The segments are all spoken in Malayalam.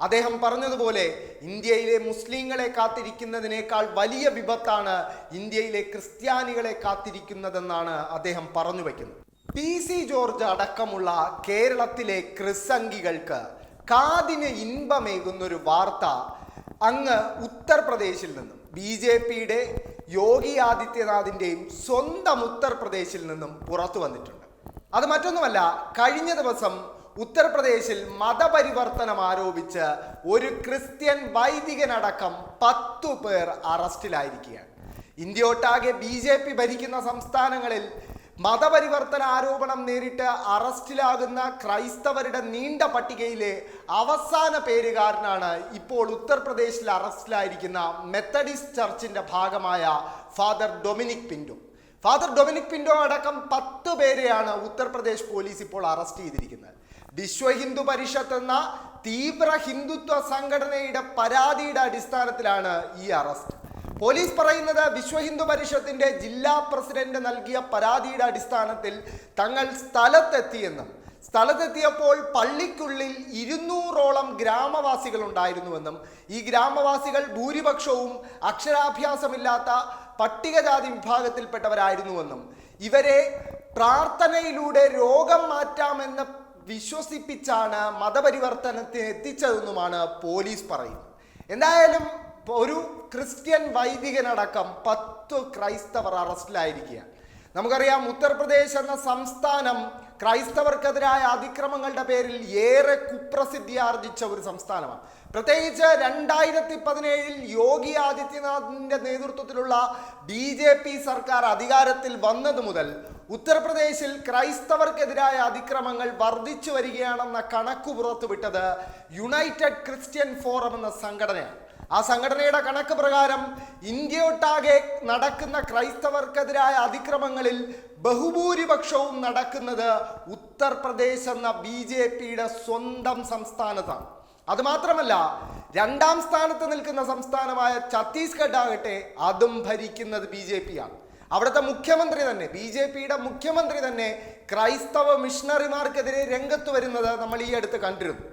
അദ്ദേഹം പറഞ്ഞതുപോലെ ഇന്ത്യയിലെ മുസ്ലിങ്ങളെ കാത്തിരിക്കുന്നതിനേക്കാൾ വലിയ വിപത്താണ് ഇന്ത്യയിലെ ക്രിസ്ത്യാനികളെ കാത്തിരിക്കുന്നതെന്നാണ് അദ്ദേഹം പറഞ്ഞു വയ്ക്കുന്നത് പി സി ജോർജ് അടക്കമുള്ള കേരളത്തിലെ ക്രിസംഗികൾക്ക് കാതിന് ഇൻപമേകുന്നൊരു വാർത്ത അങ്ങ് ഉത്തർപ്രദേശിൽ നിന്നും ബി ജെ പിയുടെ യോഗി ആദിത്യനാഥിന്റെയും സ്വന്തം ഉത്തർപ്രദേശിൽ നിന്നും പുറത്തു വന്നിട്ടുണ്ട്. അത് മറ്റൊന്നുമല്ല കഴിഞ്ഞ ദിവസം ഉത്തർപ്രദേശിൽ മതപരിവർത്തനം ആരോപിച്ച് ഒരു ക്രിസ്ത്യൻ വൈദികനടക്കം പത്തു പേർ അറസ്റ്റിലായിരിക്കുകയാണ്. ഇന്ത്യയൊട്ടാകെ ബി ജെ പി ഭരിക്കുന്ന സംസ്ഥാനങ്ങളിൽ മതപരിവർത്തന ആരോപണം നേരിട്ട് അറസ്റ്റിലാകുന്ന ക്രൈസ്തവരുടെ നീണ്ട പട്ടികയിലെ അവസാന പേരുകാരനാണ് ഇപ്പോൾ ഉത്തർപ്രദേശിൽ അറസ്റ്റിലായിരിക്കുന്ന മെത്തഡിസ്റ്റ് ചർച്ചിന്റെ ഭാഗമായ father Dominic Pinto. Father Dominic Pinto അടക്കം പത്ത് പേരെയാണ് ഉത്തർപ്രദേശ് പോലീസ് ഇപ്പോൾ അറസ്റ്റ് ചെയ്തിരിക്കുന്നത്. വിശ്വ ഹിന്ദു പരിഷത്ത് എന്ന തീവ്ര ഹിന്ദുത്വ സംഘടനയുടെ പരാതിയുടെ അടിസ്ഥാനത്തിലാണ് ഈ അറസ്റ്റ്. പോലീസ് പറയുന്നത് വിശ്വ ഹിന്ദു പരിഷത്തിന്റെ ജില്ലാ പ്രസിഡന്റ് നൽകിയ പരാതിയുടെ അടിസ്ഥാനത്തിൽ തങ്ങൾ സ്ഥലത്തെത്തിയെന്നും സ്ഥലത്തെത്തിയപ്പോൾ പള്ളിക്കുള്ളിൽ ഇരുന്നൂറോളം ഗ്രാമവാസികൾ ഉണ്ടായിരുന്നുവെന്നും ഈ ഗ്രാമവാസികൾ ഭൂരിപക്ഷവും അക്ഷരാഭ്യാസമില്ലാത്ത പട്ടികജാതി വിഭാഗത്തിൽപ്പെട്ടവരായിരുന്നുവെന്നും ഇവരെ പ്രാർത്ഥനയിലൂടെ രോഗം മാറ്റാമെന്ന് വിശ്വസിപ്പിച്ചാണ് മതപരിവർത്തനത്തിന് എത്തിച്ചതെന്നുമാണ് പോലീസ് പറയുന്നത്. എന്തായാലും ഒരു ക്രിസ്ത്യൻ വൈദികനടക്കം പത്ത് ക്രൈസ്തവർ അറസ്റ്റിലായിരിക്കുകയാണ്. നമുക്കറിയാം ഉത്തർപ്രദേശ് എന്ന സംസ്ഥാനം ക്രൈസ്തവർക്കെതിരായ അതിക്രമങ്ങളുടെ പേരിൽ ഏറെ കുപ്രസിദ്ധി ആർജിച്ച ഒരു സംസ്ഥാനമാണ്. പ്രത്യേകിച്ച് രണ്ടായിരത്തി പതിനേഴിൽ യോഗി ആദിത്യനാഥിന്റെ നേതൃത്വത്തിലുള്ള ബി സർക്കാർ അധികാരത്തിൽ വന്നത് മുതൽ ഉത്തർപ്രദേശിൽ ക്രൈസ്തവർക്കെതിരായ അതിക്രമങ്ങൾ വർദ്ധിച്ചു വരികയാണെന്ന കണക്ക് പുറത്തുവിട്ടത് യുണൈറ്റഡ് ക്രിസ്ത്യൻ ഫോറം എന്ന സംഘടനയാണ്. ആ സംഘടനയുടെ കണക്ക് പ്രകാരം ഇന്ത്യയൊട്ടാകെ നടക്കുന്ന ക്രൈസ്തവർക്കെതിരായ അതിക്രമങ്ങളിൽ ബഹുഭൂരിപക്ഷവും നടക്കുന്നത് ഉത്തർപ്രദേശ് എന്ന ബി ജെ പിയുടെ സ്വന്തം സംസ്ഥാനത്താണ്. അതുമാത്രമല്ല രണ്ടാം സ്ഥാനത്ത് നിൽക്കുന്ന സംസ്ഥാനമായ ഛത്തീസ്ഗഡ് ആകട്ടെ അതും ഭരിക്കുന്നത് ബി ജെ പി ആണ്. അവിടുത്തെ മുഖ്യമന്ത്രി തന്നെ ബി ജെ പിയുടെ മുഖ്യമന്ത്രി തന്നെ ക്രൈസ്തവ മിഷണറിമാർക്കെതിരെ രംഗത്ത് വരുന്നത് നമ്മൾ ഈ അടുത്ത് കണ്ടിരുന്നു.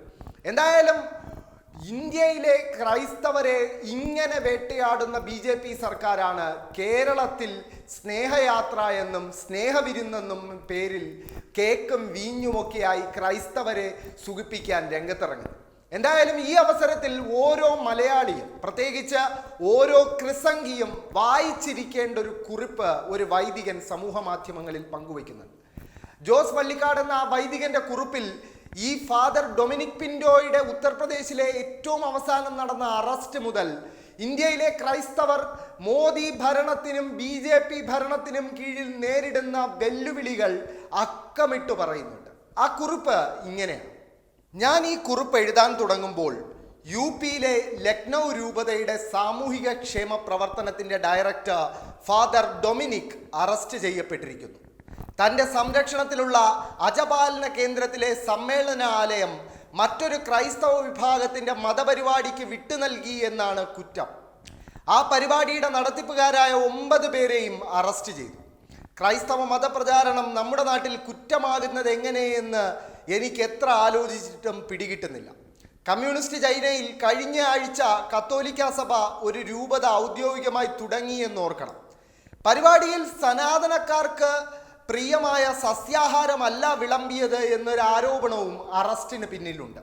എന്തായാലും ഇന്ത്യയിലെ ക്രൈസ്തവരെ ഇങ്ങനെ വേട്ടയാടുന്ന ബി ജെ പി സർക്കാരാണ് കേരളത്തിൽ സ്നേഹയാത്ര എന്നും സ്നേഹവിരുന്നെന്നും പേരിൽ കേക്കും വീഞ്ഞുമൊക്കെയായി ക്രൈസ്തവരെ സുഖിപ്പിക്കാൻ രംഗത്തിറങ്ങി എന്തായാലും ഈ അവസരത്തിൽ ഓരോ മലയാളിയും പ്രത്യേകിച്ച് ഓരോ ക്രിസംഗിയും വായിച്ചിരിക്കേണ്ട ഒരു കുറിപ്പ് ഒരു വൈദികൻ സമൂഹ മാധ്യമങ്ങളിൽ പങ്കുവയ്ക്കുന്നുണ്ട്. ജോസ് പള്ളിക്കാട് എന്ന ആ വൈദികന്റെ കുറിപ്പിൽ ഈ ഫാദർ ഡൊമിനിക് പിൻഡോയുടെ ഉത്തർപ്രദേശിലെ ഏറ്റവും അവസാനം നടന്ന അറസ്റ്റ് മുതൽ ഇന്ത്യയിലെ ക്രൈസ്തവർ മോദി ഭരണത്തിനും ബി ജെ പി ഭരണത്തിനും കീഴിൽ നേരിടുന്ന വെല്ലുവിളികൾ അക്കമിട്ട് പറയുന്നുണ്ട്. ആ കുറിപ്പ് ഇങ്ങനെയാണ്. ഞാൻ ഈ കുറിപ്പ് എഴുതാൻ തുടങ്ങുമ്പോൾ യു പിയിലെ ലക്നൗ രൂപതയുടെ സാമൂഹിക ക്ഷേമ പ്രവർത്തനത്തിന്റെ ഡയറക്ടർ ഫാദർ ഡൊമിനിക് അറസ്റ്റ് ചെയ്യപ്പെട്ടിരിക്കുന്നു. തന്റെ സംരക്ഷണത്തിലുള്ള അജപാലന കേന്ദ്രത്തിലെ സമ്മേളനാലയം മറ്റൊരു ക്രൈസ്തവ വിഭാഗത്തിന്റെ മതപരിപാടിക്ക് വിട്ടു നൽകി എന്നാണ് കുറ്റം. ആ പരിപാടിയുടെ നടത്തിപ്പുകാരായ ഒമ്പത് പേരെയും അറസ്റ്റ് ചെയ്തു. ക്രൈസ്തവ മതപ്രചാരണം നമ്മുടെ നാട്ടിൽ കുറ്റമാകുന്നത് എങ്ങനെയെന്ന് എനിക്ക് എത്ര ആലോചിച്ചിട്ടും പിടികിട്ടുന്നില്ല. കമ്മ്യൂണിസ്റ്റ് ചൈനയിൽ കഴിഞ്ഞ ആഴ്ച കത്തോലിക്ക സഭ ഒരു രൂപത ഔദ്യോഗികമായി തുടങ്ങി ഓർക്കണം. പരിപാടിയിൽ സനാതനക്കാർക്ക് പ്രിയമായ സസ്യാഹാരമല്ല വിളമ്പിയത് എന്നൊരു ആരോപണവും അറസ്റ്റിന് പിന്നിലുണ്ട്.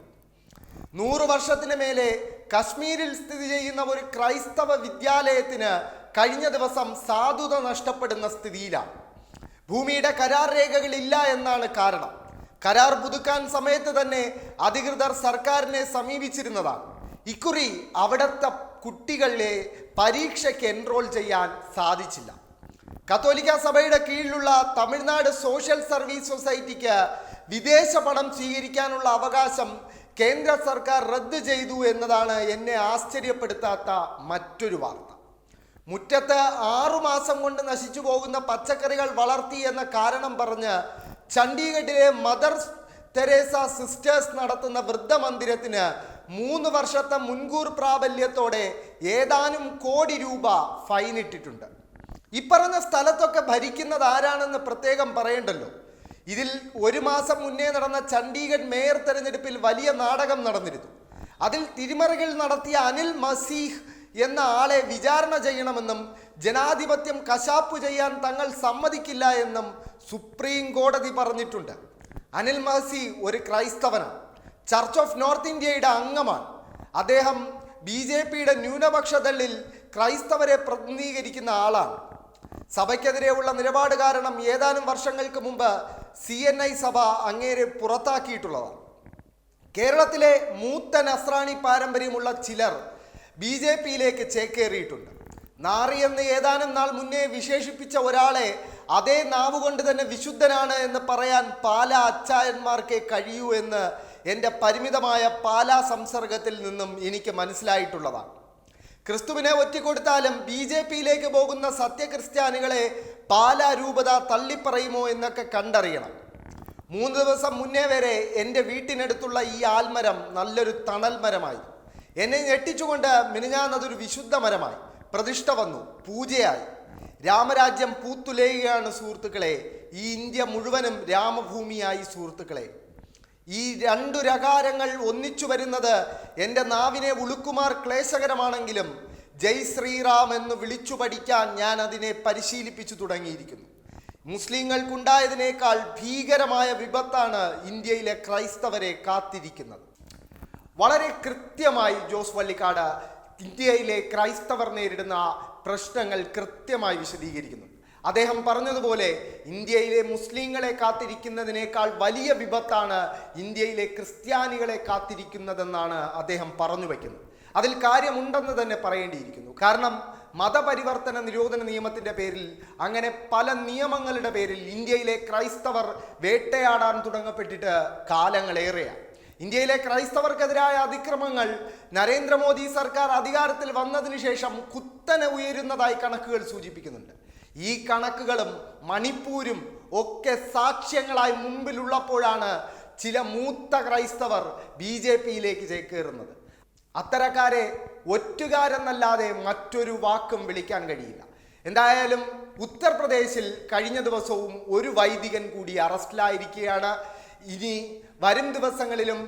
നൂറു വർഷത്തിന് മേലെ കശ്മീരിൽ സ്ഥിതി ചെയ്യുന്ന ഒരു ക്രൈസ്തവ വിദ്യാലയത്തിന് കഴിഞ്ഞ ദിവസം സാധുത നഷ്ടപ്പെടുന്ന സ്ഥിതിയിലാണ്. ഭൂമിയുടെ കരാർ രേഖകളില്ല എന്നാണ് കാരണം. കരാർ പുതുക്കാൻ സമയത്ത് തന്നെ അധികൃതർ സർക്കാരിനെ സമീപിച്ചിരുന്നതാണ്. ഇക്കുറി അവിടുത്തെ കുട്ടികളെ പരീക്ഷയ്ക്ക് എൻറോൾ ചെയ്യാൻ സാധിച്ചില്ല. കത്തോലിക്ക സഭയുടെ കീഴിലുള്ള തമിഴ്നാട് സോഷ്യൽ സർവീസ് സൊസൈറ്റിക്ക് വിദേശ പണം സ്വീകരിക്കാനുള്ള അവകാശം കേന്ദ്ര സർക്കാർ റദ്ദ് ചെയ്തു എന്നതാണ് എന്നെ ആശ്ചര്യപ്പെടുത്താത്ത മറ്റൊരു വാർത്ത. മുറ്റത്ത് ആറുമാസം കൊണ്ട് നശിച്ചു പോകുന്ന പച്ചക്കറികൾ വളർത്തി എന്ന കാരണം പറഞ്ഞ് ചണ്ഡീഗഡിലെ മദർ തെരേസ സിസ്റ്റേഴ്സ് നടത്തുന്ന വൃദ്ധമന്ദിരത്തിന് മൂന്ന് വർഷത്തെ മുൻകൂർ പ്രാബല്യത്തോടെ ഏതാനും കോടി രൂപ ഫൈനിട്ടിട്ടുണ്ട് ഇപ്പറഞ്ഞ സ്ഥലത്തൊക്കെ ഭരിക്കുന്നത് ആരാണെന്ന് പ്രത്യേകം പറയണ്ടല്ലോ. ഇതിൽ ഒരു മാസം മുന്നേ നടന്ന ചണ്ഡീഗഡ് മേയർ തെരഞ്ഞെടുപ്പിൽ വലിയ നാടകം നടന്നിരുന്നു. അതിൽ തിരിമറികൾ നടത്തിയ അനിൽ മസീഹ് എന്ന ആളെ വിചാരണ ചെയ്യണമെന്നും ജനാധിപത്യം കശാപ്പ് ചെയ്യാൻ തങ്ങൾ സമ്മതിക്കില്ല എന്നും സുപ്രീം കോടതി പറഞ്ഞിട്ടുണ്ട്. അനിൽ മഹസി ഒരു ക്രൈസ്തവനാണ്. ചർച്ച് ഓഫ് നോർത്ത് ഇന്ത്യയുടെ അംഗമാണ്. അദ്ദേഹം ബി ജെ പിയുടെ ന്യൂനപക്ഷ ദളിൽ ക്രൈസ്തവരെ പ്രതിനിധീകരിക്കുന്ന ആളാണ്. സഭയ്ക്കെതിരെയുള്ള നിലപാട് കാരണം ഏതാനും വർഷങ്ങൾക്ക് മുമ്പ് സി എൻ ഐ സഭ അങ്ങേരെ പുറത്താക്കിയിട്ടുള്ളതാണ്. കേരളത്തിലെ മൂത്ത നസ്രാണി പാരമ്പര്യമുള്ള ചിലർ ബി ജെ പിയിലേക്ക് ചേക്കേറിയിട്ടുണ്ട്. നാറി എന്ന് ഏതാനും നാൾ മുന്നേ വിശേഷിപ്പിച്ച ഒരാളെ അതേ നാവ് കൊണ്ട് തന്നെ വിശുദ്ധനാണ് എന്ന് പറയാൻ പാല അച്ചായന്മാർക്കേ കഴിയൂ എന്ന് എന്റെ പരിമിതമായ പാല സംസർഗത്തിൽ നിന്നും എനിക്ക് മനസ്സിലായിട്ടുള്ളതാണ്. ക്രിസ്തുവിനെ ഒറ്റിക്കൊടുത്താലും ബി ജെ പിയിലേക്ക് പോകുന്ന സത്യക്രിസ്ത്യാനികളെ പാലാ രൂപത തള്ളിപ്പറയുമോ എന്നൊക്കെ കണ്ടറിയണം. മൂന്ന് ദിവസം മുന്നേ വരെ എന്റെ വീട്ടിനടുത്തുള്ള ഈ ആൽമരം നല്ലൊരു തണൽ മരമായി എന്നെ ഞെട്ടിച്ചുകൊണ്ട് മിനിഞ്ഞാന്നതൊരു വിശുദ്ധ മരമായി പ്രതിഷ്ഠ വന്നു പൂജയായി. രാമരാജ്യം പൂത്തുലയുകയാണ് സുഹൃത്തുക്കളെ. ഈ ഇന്ത്യ മുഴുവനും രാമഭൂമിയായി സുഹൃത്തുക്കളെ. ഈ രണ്ടു രകാരങ്ങൾ ഒന്നിച്ചു വരുന്നത് എന്റെ നാവിനെ ഉളുക്കുമാർ ക്ലേശകരമാണെങ്കിലും ജയ് ശ്രീറാം എന്ന് വിളിച്ചു പഠിക്കാൻ ഞാൻ അതിനെ പരിശീലിപ്പിച്ചു തുടങ്ങിയിരിക്കുന്നു. മുസ്ലിങ്ങൾക്കുണ്ടായതിനേക്കാൾ ഭീകരമായ വിപത്താണ് ഇന്ത്യയിലെ ക്രൈസ്തവരെ കാത്തിരിക്കുന്നത്. വളരെ കൃത്യമായി ജോസ് വള്ളിക്കാട് ഇന്ത്യയിലെ ക്രൈസ്തവർ നേരിടുന്ന പ്രശ്നങ്ങൾ കൃത്യമായി വിശദീകരിക്കുന്നു. അദ്ദേഹം പറഞ്ഞതുപോലെ ഇന്ത്യയിലെ മുസ്ലിങ്ങളെ കാത്തിരിക്കുന്നതിനേക്കാൾ വലിയ വിപത്താണ് ഇന്ത്യയിലെ ക്രിസ്ത്യാനികളെ കാത്തിരിക്കുന്നതെന്നാണ് അദ്ദേഹം പറഞ്ഞു വയ്ക്കുന്നത്. അതിൽ കാര്യമുണ്ടെന്ന് തന്നെ പറയേണ്ടിയിരിക്കുന്നു. കാരണം മതപരിവർത്തന നിരോധന നിയമത്തിന്റെ പേരിൽ അങ്ങനെ പല നിയമങ്ങളുടെ പേരിൽ ഇന്ത്യയിലെ ക്രൈസ്തവർ വേട്ടയാടാൻ തുടങ്ങപ്പെട്ടിട്ട് കാലങ്ങളേറെയാണ് ഇന്ത്യയിലെ ക്രൈസ്തവർക്കെതിരായ അതിക്രമങ്ങൾ നരേന്ദ്രമോദി സർക്കാർ അധികാരത്തിൽ വന്നതിന് ശേഷം കുത്തനെ ഉയരുന്നതായി കണക്കുകൾ സൂചിപ്പിക്കുന്നുണ്ട്. ഈ കണക്കുകളും മണിപ്പൂരും ഒക്കെ സാക്ഷ്യങ്ങളായി മുമ്പിലുള്ളപ്പോഴാണ് ചില മൂത്ത ക്രൈസ്തവർ ബി ജെ പിയിലേക്ക് ചേക്കേറുന്നത്. അത്തരക്കാരെ ഒറ്റുകാരെന്നല്ലാതെ മറ്റൊരു വാക്കും വിളിക്കാൻ കഴിയില്ല. എന്തായാലും ഉത്തർപ്രദേശിൽ കഴിഞ്ഞ ദിവസവും ഒരു വൈദികൻ കൂടി അറസ്റ്റിലായിരിക്കുകയാണ്. ഇനി വരും ദിവസങ്ങളിലും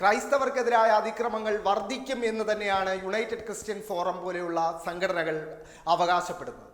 ക്രൈസ്തവർക്കെതിരായ അതിക്രമങ്ങൾ വർദ്ധിക്കും എന്ന് തന്നെയാണ് യുണൈറ്റഡ് ക്രിസ്ത്യൻ ഫോറം പോലെയുള്ള സംഘടനകൾ അവകാശപ്പെടുന്നത്.